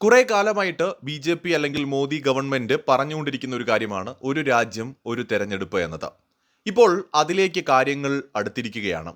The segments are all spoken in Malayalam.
കുറെ കാലമായിട്ട് ബി ജെ പി അല്ലെങ്കിൽ മോദി ഗവൺമെന്റ് പറഞ്ഞുകൊണ്ടിരിക്കുന്ന ഒരു കാര്യമാണ് ഒരു രാജ്യം ഒരു തെരഞ്ഞെടുപ്പ് എന്നത്. ഇപ്പോൾ അതിലേക്ക് കാര്യങ്ങൾ അടുത്തിരിക്കുകയാണ്.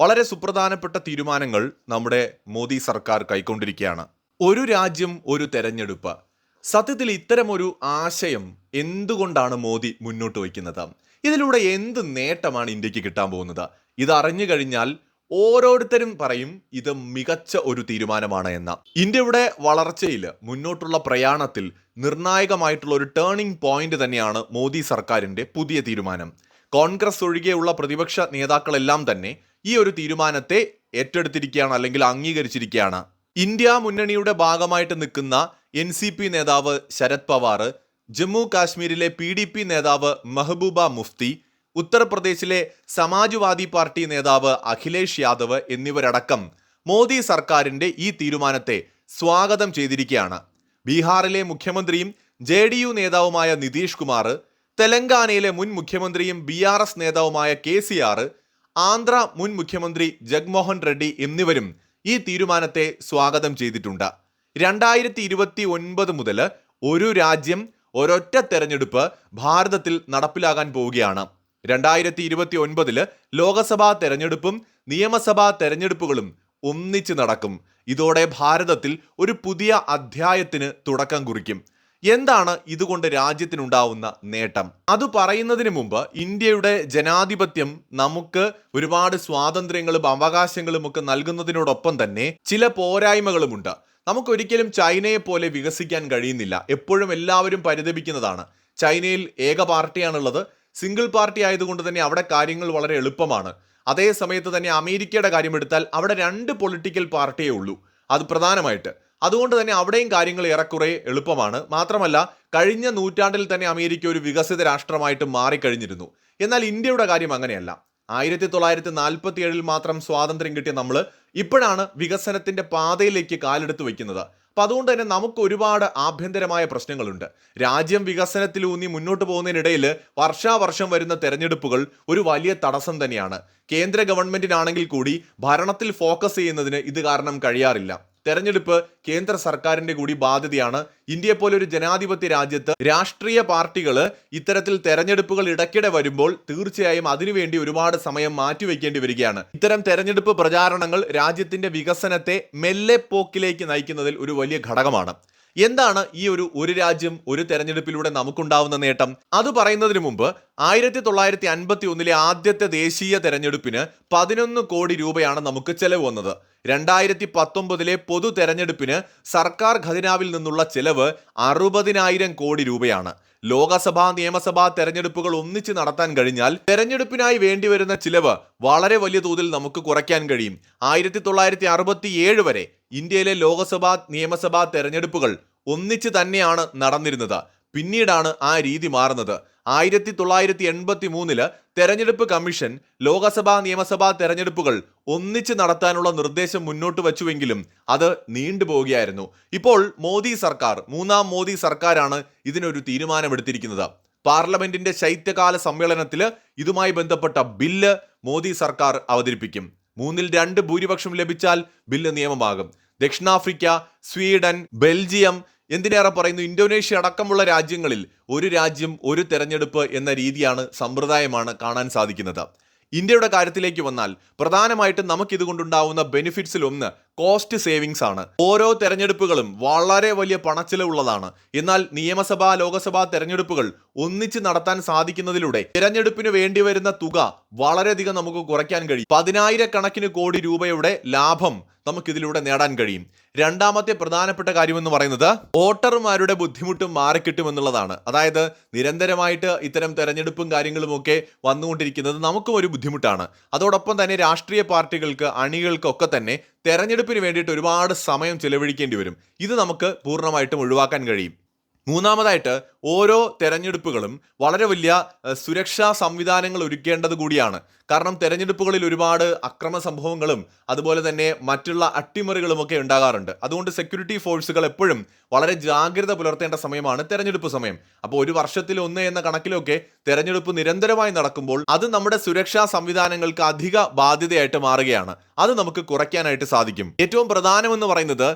വളരെ സുപ്രധാനപ്പെട്ട തീരുമാനങ്ങൾ നമ്മുടെ മോദി സർക്കാർ കൈക്കൊണ്ടിരിക്കുകയാണ്. ഒരു രാജ്യം ഒരു തെരഞ്ഞെടുപ്പ്. സത്യത്തിൽ ഇത്തരമൊരു ആശയം എന്തുകൊണ്ടാണ് മോദി മുന്നോട്ട് വയ്ക്കുന്നത്? ഇതിലൂടെ എന്ത് നേട്ടമാണ് ഇന്ത്യയ്ക്ക് കിട്ടാൻ പോകുന്നത്? ഇത് അറിഞ്ഞു കഴിഞ്ഞാൽ ഓരോരുത്തരും പറയും ഇത് മികച്ച ഒരു തീരുമാനമാണ് എന്ന. ഇന്ത്യയുടെ വളർച്ചയിൽ മുന്നോട്ടുള്ള പ്രയാണത്തിൽ നിർണായകമായിട്ടുള്ള ഒരു ടേണിംഗ് പോയിന്റ് തന്നെയാണ് മോദി സർക്കാരിന്റെ പുതിയ തീരുമാനം. കോൺഗ്രസ് ഒഴികെയുള്ള പ്രതിപക്ഷ നേതാക്കളെല്ലാം തന്നെ ഈ ഒരു തീരുമാനത്തെ ഏറ്റെടുത്തിരിക്കുകയാണ് അല്ലെങ്കിൽ അംഗീകരിച്ചിരിക്കുകയാണ്. ഇന്ത്യ മുന്നണിയുടെ ഭാഗമായിട്ട് നിൽക്കുന്ന എൻ സി പി നേതാവ് ശരത് പവാർ ജമ്മു കാശ്മീരിലെ പി ഡി പി നേതാവ് മെഹബൂബ മുഫ്തി ഉത്തർപ്രദേശിലെ സമാജ്വാദി പാർട്ടി നേതാവ് അഖിലേഷ് യാദവ് എന്നിവരടക്കം മോദി സർക്കാരിന്റെ ഈ തീരുമാനത്തെ സ്വാഗതം ചെയ്തിരിക്കുകയാണ്. ബീഹാറിലെ മുഖ്യമന്ത്രിയും ജെ ഡി യു നേതാവുമായ നിതീഷ് കുമാർ തെലങ്കാനയിലെ മുൻ മുഖ്യമന്ത്രിയും ബി ആർ എസ് നേതാവുമായ കെ സി ആർ ആന്ധ്ര മുൻ മുഖ്യമന്ത്രി ജഗ്മോഹൻ റെഡ്ഡി എന്നിവരും ഈ തീരുമാനത്തെ സ്വാഗതം ചെയ്തിട്ടുണ്ട്. രണ്ടായിരത്തി ഇരുപത്തി ഒൻപത് മുതൽ ഒരു രാജ്യം ഒരൊറ്റ തെരഞ്ഞെടുപ്പ് ഭാരതത്തിൽ നടപ്പിലാകാൻ പോവുകയാണ്. രണ്ടായിരത്തി ഇരുപത്തി ഒൻപതിൽ ലോകസഭാ തെരഞ്ഞെടുപ്പും നിയമസഭാ തെരഞ്ഞെടുപ്പുകളും ഒന്നിച്ച് നടക്കും. ഇതോടെ ഭാരതത്തിൽ ഒരു പുതിയ അധ്യായത്തിന് തുടക്കം കുറിക്കും. എന്താണ് ഇതുകൊണ്ട് രാജ്യത്തിനുണ്ടാവുന്ന നേട്ടം? അത് പറയുന്നതിന് മുമ്പ് ഇന്ത്യയുടെ ജനാധിപത്യം നമുക്ക് ഒരുപാട് സ്വാതന്ത്ര്യങ്ങളും അവകാശങ്ങളും ഒക്കെ നൽകുന്നതിനോടൊപ്പം തന്നെ ചില പോരായ്മകളുമുണ്ട്. നമുക്കൊരിക്കലും ചൈനയെ പോലെ വികസിക്കാൻ കഴിയുന്നില്ല. എപ്പോഴും എല്ലാവരും പരിതപിക്കുന്നതാണ്. ചൈനയിൽ ഏക പാർട്ടിയാണുള്ളത്. സിംഗിൾ പാർട്ടി ആയതുകൊണ്ട് തന്നെ അവിടെ കാര്യങ്ങൾ വളരെ എളുപ്പമാണ്. അതേ സമയത്ത് തന്നെ അമേരിക്കയുടെ കാര്യം എടുത്താൽ അവിടെ രണ്ട് പൊളിറ്റിക്കൽ പാർട്ടിയേ ഉള്ളൂ. അത് പ്രധാനമായിട്ട്. അതുകൊണ്ട് തന്നെ അവിടെയും കാര്യങ്ങൾ ഏറെക്കുറെ എളുപ്പമാണ്. മാത്രമല്ല കഴിഞ്ഞ നൂറ്റാണ്ടിൽ തന്നെ അമേരിക്ക ഒരു വികസിത രാഷ്ട്രമായിട്ട് മാറിക്കഴിഞ്ഞിരുന്നു. എന്നാൽ ഇന്ത്യയുടെ കാര്യം അങ്ങനെയല്ല. ആയിരത്തി തൊള്ളായിരത്തി നാൽപ്പത്തി ഏഴിൽ മാത്രം സ്വാതന്ത്ര്യം കിട്ടിയ നമ്മൾ ഇപ്പോഴാണ് വികസനത്തിന്റെ പാതയിലേക്ക് കാലെടുത്ത് വെക്കുന്നത് അപ്പൊ അതുകൊണ്ട് തന്നെ നമുക്ക് ഒരുപാട് ആഭ്യന്തരമായ പ്രശ്നങ്ങളുണ്ട്. രാജ്യം വികസനത്തിലൂന്നി മുന്നോട്ട് പോകുന്നതിനിടയിൽ വർഷാവർഷം വരുന്ന തെരഞ്ഞെടുപ്പുകൾ ഒരു വലിയ തടസ്സം തന്നെയാണ്. കേന്ദ്ര ഗവൺമെന്റിനാണെങ്കിൽ കൂടി ഭരണത്തിൽ ഫോക്കസ് ചെയ്യുന്നതിന് ഇത് കാരണം കഴിയാറില്ല. തെരഞ്ഞെടുപ്പ് കേന്ദ്ര സർക്കാരിന്റെ കൂടി ബാധ്യതയാണ്. ഇന്ത്യയെ പോലെ ഒരു ജനാധിപത്യ രാജ്യത്ത് രാഷ്ട്രീയ പാർട്ടികൾ ഇത്തരത്തിൽ തെരഞ്ഞെടുപ്പുകൾ ഇടയ്ക്കിടെ വരുമ്പോൾ തീർച്ചയായും അതിനുവേണ്ടി ഒരുപാട് സമയം മാറ്റിവെക്കേണ്ടി വരികയാണ്. ഇത്തരം തെരഞ്ഞെടുപ്പ് പ്രചാരണങ്ങൾ രാജ്യത്തിന്റെ വികസനത്തെ മെല്ലെ പോക്കിലേക്ക് നയിക്കുന്നതിൽ ഒരു വലിയ ഘടകമാണ്. എന്താണ് ഈ ഒരു ഒരു രാജ്യം ഒരു തെരഞ്ഞെടുപ്പിലൂടെ നമുക്കുണ്ടാവുന്ന നേട്ടം? അത് പറയുന്നതിന് മുമ്പ് ആയിരത്തി തൊള്ളായിരത്തി അൻപത്തി ഒന്നിലെ ആദ്യത്തെ ദേശീയ തെരഞ്ഞെടുപ്പിന് പതിനൊന്ന് കോടി രൂപയാണ് നമുക്ക് ചെലവ് വന്നത്. രണ്ടായിരത്തി പത്തൊമ്പതിലെ പൊതു തെരഞ്ഞെടുപ്പിന് സർക്കാർ ഖജനാവിൽ നിന്നുള്ള ചെലവ് അറുപതിനായിരം കോടി രൂപയാണ്. ലോകസഭാ നിയമസഭാ തെരഞ്ഞെടുപ്പുകൾ ഒന്നിച്ച് നടത്താൻ കഴിഞ്ഞാൽ തെരഞ്ഞെടുപ്പിനായി വേണ്ടിവരുന്ന ചിലവ് വളരെ വലിയ തോതിൽ നമുക്ക് കുറയ്ക്കാൻ കഴിയും. ആയിരത്തി തൊള്ളായിരത്തി അറുപത്തി ഏഴ് വരെ ഇന്ത്യയിലെ ലോകസഭാ നിയമസഭാ തെരഞ്ഞെടുപ്പുകൾ ഒന്നിച്ച് തന്നെയാണ് നടന്നിരുന്നത്. പിന്നീടാണ് ആ രീതി മാറുന്നത്. ആയിരത്തി തൊള്ളായിരത്തി എൺപത്തി മൂന്നിൽ തെരഞ്ഞെടുപ്പ് കമ്മീഷൻ ലോകസഭാ നിയമസഭാ തെരഞ്ഞെടുപ്പുകൾ ഒന്നിച്ച് നടത്താനുള്ള നിർദ്ദേശം മുന്നോട്ട് വച്ചുവെങ്കിലും അത് നീണ്ടുപോവുകയായിരുന്നു. ഇപ്പോൾ മോദി സർക്കാർ മൂന്നാം മോദി സർക്കാരാണ് ഇതിനൊരു തീരുമാനമെടുത്തിരിക്കുന്നത്. പാർലമെന്റിന്റെ ശൈത്യകാല സമ്മേളനത്തിൽ ഇതുമായി ബന്ധപ്പെട്ട ബില്ല് മോദി സർക്കാർ അവതരിപ്പിക്കും. മൂന്നിൽ രണ്ട് ഭൂരിപക്ഷം ലഭിച്ചാൽ ബില്ല് നിയമമാകും. ദക്ഷിണാഫ്രിക്ക സ്വീഡൻ ബെൽജിയം എന്തിനേറെ പറയുന്നു? ഇന്തോനേഷ്യ അടക്കമുള്ള രാജ്യങ്ങളിൽ ഒരു രാജ്യം ഒരു തെരഞ്ഞെടുപ്പ് എന്ന രീതിയാണ് സമ്പ്രദായമാണ് കാണാൻ സാധിക്കുന്നത്. ഇന്ത്യയുടെ കാര്യത്തിലേക്ക് വന്നാൽ പ്രധാനമായിട്ടും നമുക്കിതുകൊണ്ടുണ്ടാവുന്ന ബെനിഫിറ്റ്സിൽ ഒന്ന് കോസ്റ്റ് സേവിങ്സ് ആണ്. ഓരോ തെരഞ്ഞെടുപ്പുകളും വളരെ വലിയ പണച്ചിലവുള്ളതാണ്. എന്നാൽ നിയമസഭാ ലോകസഭാ തെരഞ്ഞെടുപ്പുകൾ ഒന്നിച്ച് നടത്താൻ സാധിക്കുന്നതിലൂടെ തെരഞ്ഞെടുപ്പിന് വേണ്ടി വരുന്ന തുക വളരെയധികം നമുക്ക് കുറയ്ക്കാൻ കഴിയും. പതിനായിരക്കണക്കിന് കോടി രൂപയുടെ ലാഭം നമുക്കിതിലൂടെ നേടാൻ കഴിയും. രണ്ടാമത്തെ പ്രധാനപ്പെട്ട കാര്യമെന്ന് പറയുന്നത് വോട്ടർമാരുടെ ബുദ്ധിമുട്ടും മാറിക്കിട്ടും എന്നുള്ളതാണ്. അതായത് നിരന്തരമായിട്ട് ഇത്തരം തെരഞ്ഞെടുപ്പും കാര്യങ്ങളും ഒക്കെ വന്നുകൊണ്ടിരിക്കുന്നത് നമുക്കും ഒരു ബുദ്ധിമുട്ടാണ്. അതോടൊപ്പം തന്നെ രാഷ്ട്രീയ പാർട്ടികൾക്ക് അണികൾക്കൊക്കെ തന്നെ തെരഞ്ഞെടുപ്പിന് വേണ്ടിയിട്ട് ഒരുപാട് സമയം ചെലവഴിക്കേണ്ടി വരും. ഇത് നമുക്ക് പൂർണമായിട്ടും ഒഴിവാക്കാൻ കഴിയും. മൂന്നാമതായിട്ട് ഓരോ തെരഞ്ഞെടുപ്പുകളും വളരെ വലിയ സുരക്ഷാ സംവിധാനങ്ങൾ ഒരുക്കേണ്ടത് കൂടിയാണ്. കാരണം തെരഞ്ഞെടുപ്പുകളിൽ ഒരുപാട് അക്രമ സംഭവങ്ങളും അതുപോലെ തന്നെ മറ്റുള്ള അട്ടിമറികളും ഒക്കെ ഉണ്ടാകാറുണ്ട്. അതുകൊണ്ട് സെക്യൂരിറ്റി ഫോഴ്സുകൾ എപ്പോഴും വളരെ ജാഗ്രത പുലർത്തേണ്ട സമയമാണ് തെരഞ്ഞെടുപ്പ് സമയം. അപ്പോൾ ഒരു വർഷത്തിൽ ഒന്ന് എന്ന കണക്കിലൊക്കെ തെരഞ്ഞെടുപ്പ് നിരന്തരമായി നടക്കുമ്പോൾ അത് നമ്മുടെ സുരക്ഷാ സംവിധാനങ്ങൾക്ക് അധിക ബാധ്യതയായിട്ട് മാറുകയാണ്. അത് നമുക്ക് കുറയ്ക്കാനായിട്ട് സാധിക്കും. ഏറ്റവും പ്രധാനമെന്ന് പറയുന്നത്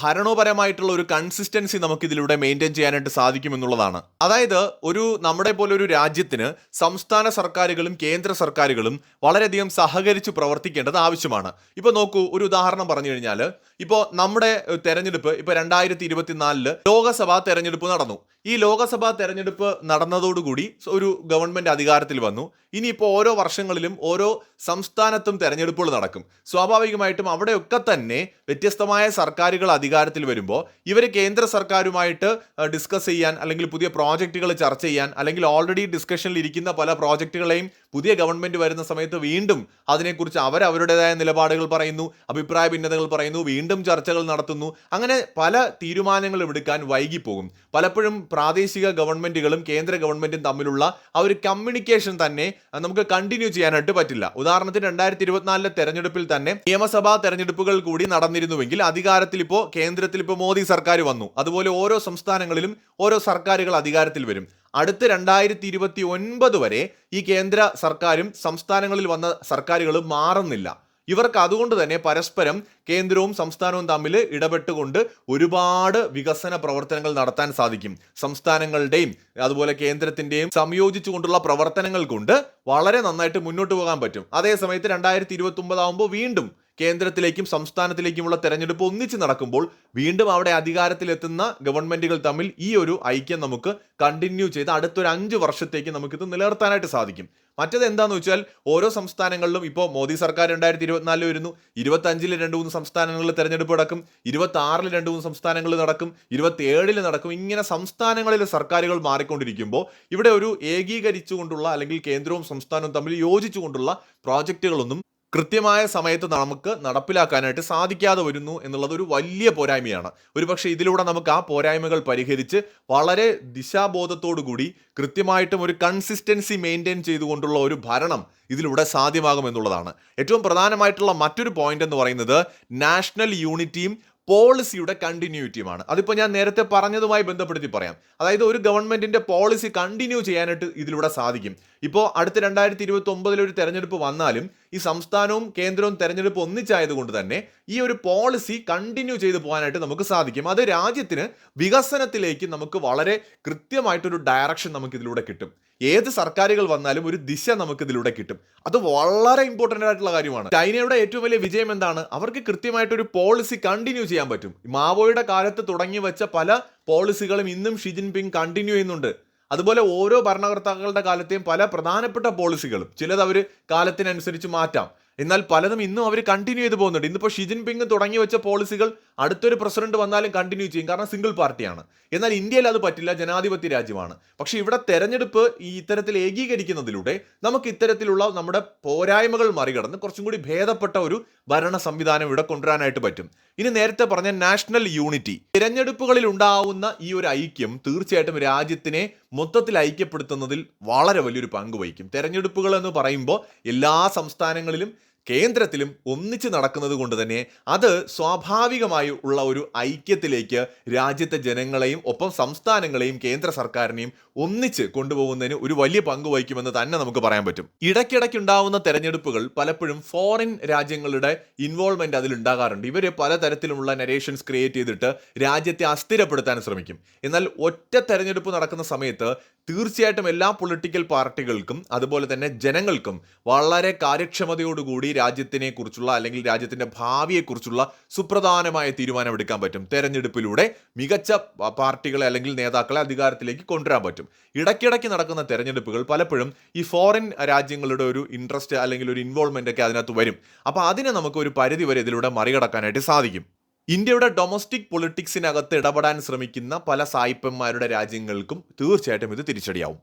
ഭരണപരമായിട്ടുള്ള ഒരു കൺസിസ്റ്റൻസി നമുക്ക് ഇതിലൂടെ മെയിന്റെയിൻ ചെയ്യാനായിട്ട് സാധിക്കും എന്നുള്ളതാണ്. അതായത് ഒരു നമ്മുടെ പോലെ ഒരു രാജ്യത്തിന് സംസ്ഥാന സർക്കാരുകളും കേന്ദ്ര സർക്കാരുകളും വളരെയധികം സഹകരിച്ച് പ്രവർത്തിക്കേണ്ടത് ആവശ്യമാണ്. ഇപ്പോൾ നോക്കൂ ഒരു ഉദാഹരണം പറഞ്ഞു കഴിഞ്ഞാൽ ഇപ്പോൾ നമ്മുടെ തെരഞ്ഞെടുപ്പ് ഇപ്പോൾ രണ്ടായിരത്തി ഇരുപത്തിനാലിൽ ലോകസഭാ തെരഞ്ഞെടുപ്പ് നടന്നു. ഈ ലോകസഭാ തെരഞ്ഞെടുപ്പ് നടന്നതോടുകൂടി ഒരു ഗവൺമെന്റ് അധികാരത്തിൽ വന്നു. ഇനിയിപ്പോൾ ഓരോ വർഷങ്ങളിലും ഓരോ സംസ്ഥാനത്തും തെരഞ്ഞെടുപ്പുകൾ നടക്കും. സ്വാഭാവികമായിട്ടും അവിടെയൊക്കെ തന്നെ വ്യത്യസ്തമായ സർക്കാരുകൾ അധികാരത്തിൽ വരുമ്പോൾ ഇവർ കേന്ദ്ര സർക്കാരുമായിട്ട് ഡിസ്കസ് ചെയ്യാൻ അല്ലെങ്കിൽ പുതിയ പ്രോജക്റ്റുകൾ ചർച്ച ചെയ്യാൻ അല്ലെങ്കിൽ ഓൾറെഡി ഡിസ്കഷനിൽ ഇരിക്കുന്ന പല പ്രോജക്റ്റുകളെയും പുതിയ ഗവൺമെന്റ് വരുന്ന സമയത്ത് വീണ്ടും അതിനെക്കുറിച്ച് അവരവരുടേതായ നിലപാടുകൾ പറയുന്നു അഭിപ്രായ ഭിന്നതകൾ പറയുന്നു വീണ്ടും ചർച്ചകൾ നടത്തുന്നു. അങ്ങനെ പല തീരുമാനങ്ങളും എടുക്കാൻ വൈകിപ്പോകും. പലപ്പോഴും പ്രാദേശിക ഗവൺമെന്റുകളും കേന്ദ്ര ഗവൺമെന്റും തമ്മിലുള്ള ആ ഒരു കമ്മ്യൂണിക്കേഷൻ തന്നെ നമുക്ക് കണ്ടിന്യൂ ചെയ്യാനായിട്ട് പറ്റില്ല. ഉദാഹരണത്തിന് രണ്ടായിരത്തി ഇരുപത്തിനാലിലെ തെരഞ്ഞെടുപ്പിൽ തന്നെ നിയമസഭാ തെരഞ്ഞെടുപ്പുകൾ കൂടി നടന്നിരുന്നുവെങ്കിൽ അധികാരത്തിൽ ഇപ്പോൾ കേന്ദ്രത്തിൽ ഇപ്പോൾ മോദി സർക്കാർ വന്നു. അതുപോലെ ഓരോ സംസ്ഥാനങ്ങളിലും ഓരോ സർക്കാരുകൾ അധികാരത്തിൽ വരും. അടുത്ത രണ്ടായിരത്തി ഇരുപത്തി ഒൻപത് വരെ ഈ കേന്ദ്ര സർക്കാരും സംസ്ഥാനങ്ങളിൽ വന്ന സർക്കാരുകളും മാറുന്നില്ല. ഇവർക്ക് അതുകൊണ്ട് തന്നെ പരസ്പരം കേന്ദ്രവും സംസ്ഥാനവും തമ്മിൽ ഇടപെട്ടുകൊണ്ട് ഒരുപാട് വികസന പ്രവർത്തനങ്ങൾ നടത്താൻ സാധിക്കും. സംസ്ഥാനങ്ങളുടെയും അതുപോലെ കേന്ദ്രത്തിന്റെയും സംയോജിച്ചുകൊണ്ടുള്ള പ്രവർത്തനങ്ങൾ കൊണ്ട് വളരെ നന്നായിട്ട് മുന്നോട്ട് പോകാൻ പറ്റും. അതേസമയത്ത് രണ്ടായിരത്തി ഇരുപത്തി ഒമ്പതാകുമ്പോൾ വീണ്ടും കേന്ദ്രത്തിലേക്കും സംസ്ഥാനത്തിലേക്കുമുള്ള തെരഞ്ഞെടുപ്പ് ഒന്നിച്ച് നടക്കുമ്പോൾ വീണ്ടും അവിടെ അധികാരത്തിലെത്തുന്ന ഗവൺമെന്റുകൾ തമ്മിൽ ഈ ഒരു ഐക്യം നമുക്ക് കണ്ടിന്യൂ ചെയ്ത് അടുത്തൊരു അഞ്ച് വർഷത്തേക്ക് നമുക്കിത് നിലനിർത്താനായിട്ട് സാധിക്കും. മറ്റത് എന്താന്ന് വെച്ചാൽ ഓരോ സംസ്ഥാനങ്ങളിലും ഇപ്പോൾ മോദി സർക്കാർ രണ്ടായിരത്തി ഇരുപത്തിനാലിൽ വരുന്നു. ഇരുപത്തഞ്ചിൽ രണ്ട് മൂന്ന് സംസ്ഥാനങ്ങളിൽ തെരഞ്ഞെടുപ്പ് നടക്കും. ഇരുപത്തി ആറിൽ രണ്ട് മൂന്ന് സംസ്ഥാനങ്ങളിൽ നടക്കും. ഇരുപത്തി ഏഴിൽ നടക്കും. ഇങ്ങനെ സംസ്ഥാനങ്ങളിലെ സർക്കാരുകൾ മാറിക്കൊണ്ടിരിക്കുമ്പോൾ ഇവിടെ ഒരു ഏകീകരിച്ചുകൊണ്ടുള്ള അല്ലെങ്കിൽ കേന്ദ്രവും സംസ്ഥാനവും തമ്മിൽ യോജിച്ചുകൊണ്ടുള്ള പ്രോജക്റ്റുകളൊന്നും കൃത്യമായ സമയത്ത് നമുക്ക് നടപ്പിലാക്കാനായിട്ട് സാധിക്കാതെ വരുന്നു എന്നുള്ളത് ഒരു വലിയ പോരായ്മയാണ്. ഒരുപക്ഷെ ഇതിലൂടെ നമുക്ക് ആ പോരായ്മകൾ പരിഹരിച്ച് വളരെ ദിശാബോധത്തോടു കൂടി കൃത്യമായിട്ടും ഒരു കൺസിസ്റ്റൻസി മെയിന്റെയിൻ ചെയ്തുകൊണ്ടുള്ള ഒരു ഭരണം ഇതിലൂടെ സാധ്യമാകും എന്നുള്ളതാണ്. ഏറ്റവും പ്രധാനമായിട്ടുള്ള മറ്റൊരു പോയിന്റ് എന്ന് പറയുന്നത് നാഷണൽ യൂണിറ്റിയും പോളിസിയുടെ കണ്ടിന്യൂറ്റിയുമാണ് അതിപ്പോൾ ഞാൻ നേരത്തെ പറഞ്ഞതുമായി ബന്ധപ്പെടുത്തി പറയാം. അതായത് ഒരു ഗവൺമെന്റിന്റെ പോളിസി കണ്ടിന്യൂ ചെയ്യാനായിട്ട് ഇതിലൂടെ സാധിക്കും. ഇപ്പോൾ അടുത്ത രണ്ടായിരത്തി ഇരുപത്തി ഒരു തെരഞ്ഞെടുപ്പ് വന്നാലും ഈ സംസ്ഥാനവും കേന്ദ്രവും തെരഞ്ഞെടുപ്പ് ഒന്നിച്ചായതുകൊണ്ട് തന്നെ ഈ ഒരു പോളിസി കണ്ടിന്യൂ ചെയ്തു പോകാനായിട്ട് നമുക്ക് സാധിക്കും. അത് രാജ്യത്തിന് വികസനത്തിലേക്ക് നമുക്ക് വളരെ കൃത്യമായിട്ടൊരു ഡയറക്ഷൻ നമുക്ക് ഇതിലൂടെ കിട്ടും. ഏത് സർക്കാരുകൾ വന്നാലും ഒരു ദിശ നമുക്ക് ഇതിലൂടെ കിട്ടും. അത് വളരെ ഇമ്പോർട്ടന്റ് ആയിട്ടുള്ള കാര്യമാണ്. ചൈനയുടെ ഏറ്റവും വലിയ വിജയം എന്താണ്? അവർക്ക് കൃത്യമായിട്ടൊരു പോളിസി കണ്ടിന്യൂ ചെയ്യാൻ പറ്റും. മാവോയുടെ കാലത്ത് തുടങ്ങി വെച്ച പല പോളിസികളും ഇന്നും ഷി ജിൻപിങ് കണ്ടിന്യൂ ചെയ്യുന്നുണ്ട്. അതുപോലെ ഓരോ ഭരണകർത്താക്കളുടെ കാലത്തെയും പല പ്രധാനപ്പെട്ട പോളിസികളും ചിലത് അവർ കാലത്തിനനുസരിച്ച് മാറ്റാം. എന്നാൽ പലതും ഇന്നും അവർ കണ്ടിന്യൂ ചെയ്ത് പോകുന്നുണ്ട്. ഇന്നിപ്പോൾ ഷിജിൻ ജിൻപിങ് തുടങ്ങി വെച്ച പോളിസികൾ അടുത്തൊരു പ്രസിഡന്റ് വന്നാലും കണ്ടിന്യൂ ചെയ്യും. കാരണം സിംഗിൾ പാർട്ടിയാണ് എന്നാൽ ഇന്ത്യയിൽ അത് പറ്റില്ല. ജനാധിപത്യ രാജ്യമാണ്. പക്ഷേ ഇവിടെ തെരഞ്ഞെടുപ്പ് ഈ ഇത്തരത്തിൽ ഏകീകരിക്കുന്നതിലൂടെ നമുക്ക് ഇത്തരത്തിലുള്ള നമ്മുടെ പോരായ്മകൾ മറികടന്ന് കുറച്ചും കൂടി ഭേദപ്പെട്ട ഒരു ഭരണ സംവിധാനം ഇവിടെ കൊണ്ടുവരാനായിട്ട് പറ്റും. ഇനി നേരത്തെ പറഞ്ഞ നാഷണൽ യൂണിറ്റി തിരഞ്ഞെടുപ്പുകളിൽ ഉണ്ടാവുന്ന ഈ ഒരു ഐക്യം തീർച്ചയായിട്ടും രാജ്യത്തിനെ മൊത്തത്തിൽ ഐക്യപ്പെടുത്തുന്നതിൽ വളരെ വലിയൊരു പങ്ക് വഹിക്കും. തെരഞ്ഞെടുപ്പുകൾ എന്ന് പറയുമ്പോൾ എല്ലാ സംസ്ഥാനങ്ങളിലും കേന്ദ്രത്തിലും ഒന്നിച്ച് നടക്കുന്നത് കൊണ്ട് തന്നെ അത് സ്വാഭാവികമായി ഉള്ള ഒരു ഐക്യത്തിലേക്ക് രാജ്യത്തെ ജനങ്ങളെയും ഒപ്പം സംസ്ഥാനങ്ങളെയും കേന്ദ്ര സർക്കാരിനെയും ഒന്നിച്ച് കൊണ്ടുപോകുന്നതിന് ഒരു വലിയ പങ്ക് വഹിക്കുമെന്ന് തന്നെ നമുക്ക് പറയാൻ പറ്റും. ഇടയ്ക്കിടയ്ക്കുണ്ടാവുന്ന തെരഞ്ഞെടുപ്പുകൾ പലപ്പോഴും ഫോറിൻ രാജ്യങ്ങളുടെ ഇൻവോൾവ്മെന്റ് അതിൽ ഉണ്ടാകാറുണ്ട്. ഇവർ പലതരത്തിലുള്ള നരേഷൻസ് ക്രിയേറ്റ് ചെയ്തിട്ട് രാജ്യത്തെ അസ്ഥിരപ്പെടുത്താൻ ശ്രമിക്കും. എന്നാൽ ഒറ്റ തെരഞ്ഞെടുപ്പ് നടക്കുന്ന സമയത്ത് തീർച്ചയായിട്ടും എല്ലാ പൊളിറ്റിക്കൽ പാർട്ടികൾക്കും അതുപോലെ തന്നെ ജനങ്ങൾക്കും വളരെ കാര്യക്ഷമതയോടുകൂടി രാജ്യത്തിനെ കുറിച്ചുള്ള അല്ലെങ്കിൽ രാജ്യത്തിന്റെ ഭാവിയെക്കുറിച്ചുള്ള സുപ്രധാനമായ തീരുമാനമെടുക്കാൻ പറ്റും. തെരഞ്ഞെടുപ്പിലൂടെ മികച്ച പാർട്ടികളെ അല്ലെങ്കിൽ നേതാക്കളെ അധികാരത്തിലേക്ക് കൊണ്ടുവരാൻ പറ്റും. ഇടയ്ക്കിടയ്ക്ക് നടക്കുന്ന തെരഞ്ഞെടുപ്പുകൾ പലപ്പോഴും ഈ ഫോറിൻ രാജ്യങ്ങളുടെ ഒരു ഇൻട്രസ്റ്റ് അല്ലെങ്കിൽ ഒരു ഇൻവോൾവ്മെന്റ് ഒക്കെ അതിനകത്ത് വരും. അപ്പോൾ അതിനെ നമുക്ക് ഒരു പരിധി വരെ ഇതിലൂടെ മറികടക്കാനായിട്ട് സാധിക്കും. ഇന്ത്യയുടെ ഡൊമസ്റ്റിക് പൊളിറ്റിക്സിനകത്ത് ഇടപെടാൻ ശ്രമിക്കുന്ന പല സായിപ്പന്മാരുടെ രാജ്യങ്ങൾക്കും തീർച്ചയായിട്ടും ഇത് തിരിച്ചടിയാവും.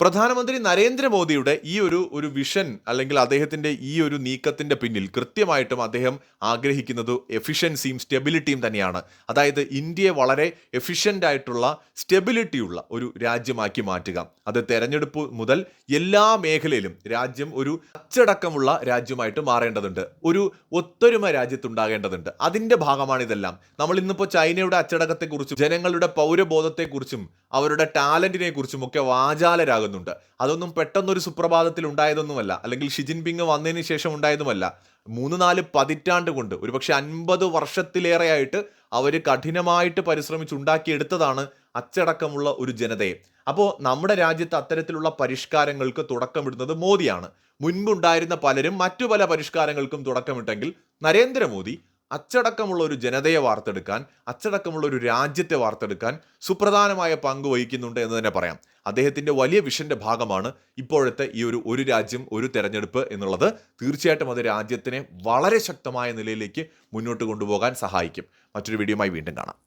പ്രധാനമന്ത്രി നരേന്ദ്രമോദിയുടെ ഈ ഒരു ഒരു വിഷൻ അല്ലെങ്കിൽ അദ്ദേഹത്തിന്റെ ഈ ഒരു നീക്കത്തിന്റെ പിന്നിൽ കൃത്യമായിട്ടും അദ്ദേഹം ആഗ്രഹിക്കുന്നത് എഫിഷ്യൻസിയും സ്റ്റെബിലിറ്റിയും തന്നെയാണ്. അതായത് ഇന്ത്യയെ വളരെ എഫിഷ്യന്റ് ആയിട്ടുള്ള സ്റ്റെബിലിറ്റിയുള്ള ഒരു രാജ്യമാക്കി മാറ്റുക. അത് തെരഞ്ഞെടുപ്പ് മുതൽ എല്ലാ മേഖലയിലും രാജ്യം ഒരു അച്ചടക്കമുള്ള രാജ്യമായിട്ട് മാറേണ്ടതുണ്ട്. ഒരു ഒത്തൊരുമ രാജ്യത്തുണ്ടാകേണ്ടതുണ്ട്. അതിന്റെ ഭാഗമാണ് ഇതെല്ലാം നമ്മൾ ഇന്നിപ്പോൾ ചൈനയുടെ അച്ചടക്കത്തെക്കുറിച്ചും ജനങ്ങളുടെ പൗരബോധത്തെക്കുറിച്ചും അവരുടെ ടാലന്റിനെ കുറിച്ചും ഒക്കെ വാചാലരാകുന്നുണ്ട്. അതൊന്നും പെട്ടെന്നൊരു സുപ്രഭാതത്തിൽ ഉണ്ടായതൊന്നുമല്ല. അല്ലെങ്കിൽ ഷിജിൻ പിങ് വന്നതിന് ശേഷം ഉണ്ടായതുമല്ല. മൂന്ന് നാല് പതിറ്റാണ്ട് കൊണ്ട് ഒരുപക്ഷെ അൻപത് വർഷത്തിലേറെയായിട്ട് അവർ കഠിനമായിട്ട് പരിശ്രമിച്ചുണ്ടാക്കിയെടുത്തതാണ് അച്ചടക്കമുള്ള ഒരു ജനതയെ. അപ്പോൾ നമ്മുടെ രാജ്യത്ത് അത്തരത്തിലുള്ള പരിഷ്കാരങ്ങൾക്ക് തുടക്കമിടുന്നത് മോദിയാണ്. മുൻപുണ്ടായിരുന്ന പലരും മറ്റു പല പരിഷ്കാരങ്ങൾക്കും തുടക്കമിട്ടെങ്കിൽ നരേന്ദ്രമോദി അച്ചടക്കമുള്ള ഒരു ജനതയെ വാർത്തെടുക്കാൻ അച്ചടക്കമുള്ള ഒരു രാജ്യത്തെ വാർത്തെടുക്കാൻ സുപ്രധാനമായ പങ്ക് വഹിക്കുന്നുണ്ട് എന്ന് തന്നെ പറയാം. അദ്ദേഹത്തിന്റെ വലിയ വിഷന്റെ ഭാഗമാണ് ഇപ്പോഴത്തെ ഈ ഒരു ഒരു രാജ്യം ഒരു തെരഞ്ഞെടുപ്പ് എന്നുള്ളത്. തീർച്ചയായിട്ടും അത് രാജ്യത്തിനെ വളരെ ശക്തമായ നിലയിലേക്ക് മുന്നോട്ട് കൊണ്ടുപോകാൻ സഹായിക്കും. മറ്റൊരു വീഡിയോയുമായി വീണ്ടും കാണാം.